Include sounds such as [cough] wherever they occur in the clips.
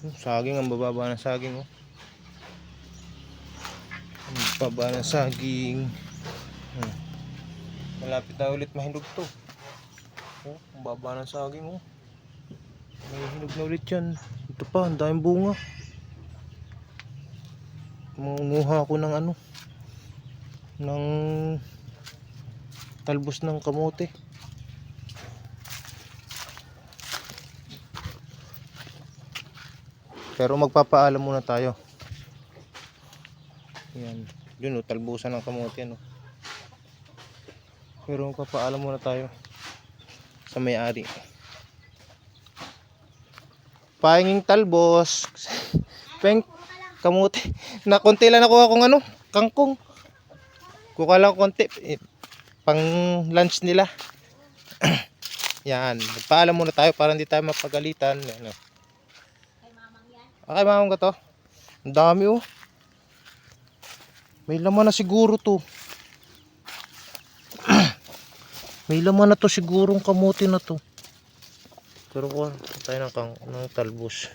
Hmm, Saging, ang bababa ng saging oh. Ang baba ng saging. Hmm. Malapit na ulit mahinog to. Oh, ang baba ng saging oh. May na ulit yan. Ito pa, ang daming bunga. Mangunguha ako ng ano. Ng talbos ng kamote. Pero magpapaalam muna tayo. Yan. Yun o, talbusan ng kamote. No? Pero magpapaalam muna tayo sa may-ari. Pahinging talbos. [laughs] Peng kamote. Na konti lang nakuha kong ano, kangkong. Kuha lang konti. Eh, pang lunch nila. [clears throat] Yan. Magpaalam muna tayo para hindi tayo mapagalitan. Ano. Okay, mamang ka to. Ang dami oh. May laman na siguro to. [clears throat] May laman na to sigurong kamote na to. Pero kuha tayo ng, kang, ng talbos.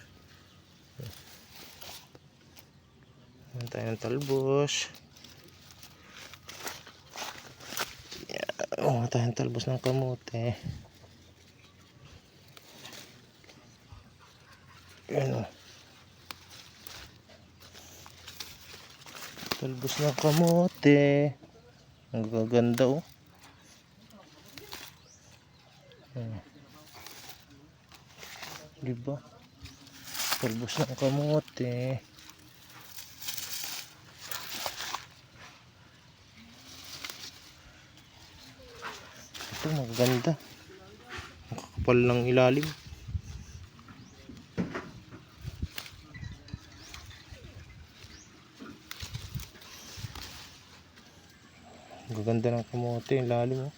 Kuha tayo ng talbos. Yeah. Kuha tayo ng talbos ng kamote. Yan oh. Talbos ng kamote. Ang gaganda oh. Hmm. Diba? Talbos ng kamote. Ito maganda. Ang kakapal ng ilalim. Gaganda ng kamote, yung lalim oh.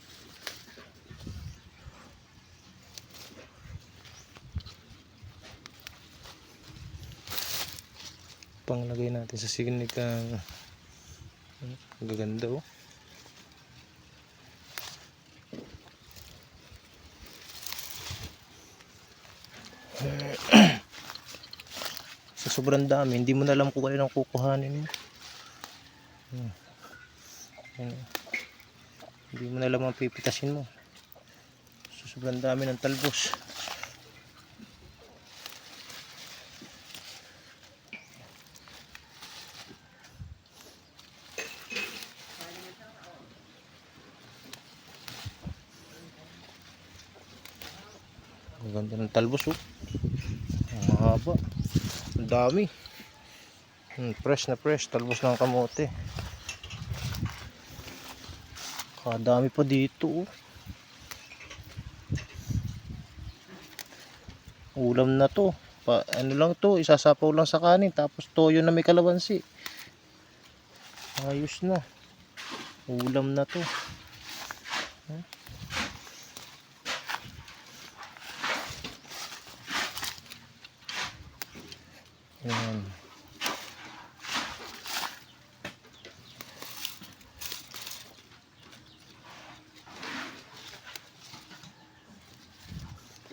Panglagay natin sa sinig ang gaganda oh. [clears throat] sa sobrang dami, hindi mo na alam kung ang kukuhanin mo. Hmm. Hindi mo na alam ang pipitasin mo. So, sobrang dami ng talbos. Ang ganda ng talbos oh. Ang mahaba. Ang dami. Hmm, fresh na fresh. Talbos ng kamote. Kadami pa dito oh. Ulam na to. Pa, ano lang to, isasapaw lang sa kanin. Tapos toyo na may kalabansi. Ayos na. Ulam na to. Hmm? Yan.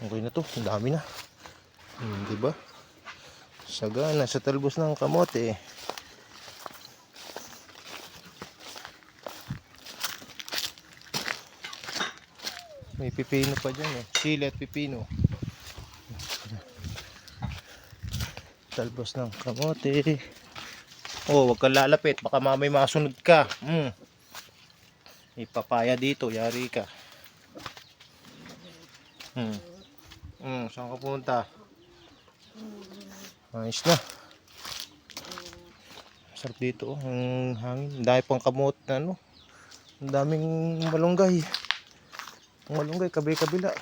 Okay na to, ang dami na. Hmm, di ba? Sagana sa talbos ng kamote. May pipino pa dyan eh. Sili at pipino. Talbos ng kamote. Oh, wag kang lalapit. Baka mamay masunod ka. Mm. May papaya dito. Yari ka. Hmm. Hmm, saan ka punta? Ayos na. Sarap dito oh, ang hangin. Ang dami pang kamot na ano. Ang daming malunggay. Ang malunggay, kabi-kabila.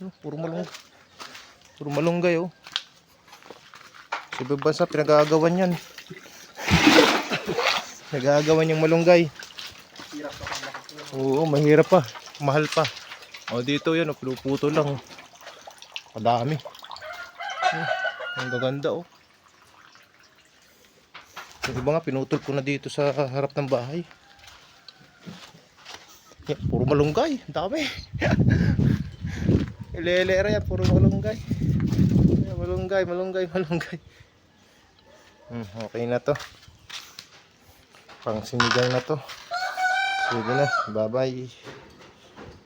Ano, puro malunggay. Puro malunggay oh. Sa ibang bansa, pinagagawan yan. Nagagawan yung malunggay. Oo, mahirap pa. Mahal pa. O dito yan, oh, pinuputo lang. oh. Kadami. Oh, ang gaganda oh. Yung iba nga, pinutol ko na dito sa harap ng bahay. Yan, puro malunggay. Ang dami. [laughs] Ilelera yan, puro malunggay. Yan, malunggay, malunggay, malunggay. Hmm, okay na to. Pang sinigang na to. Sige na, bye-bye.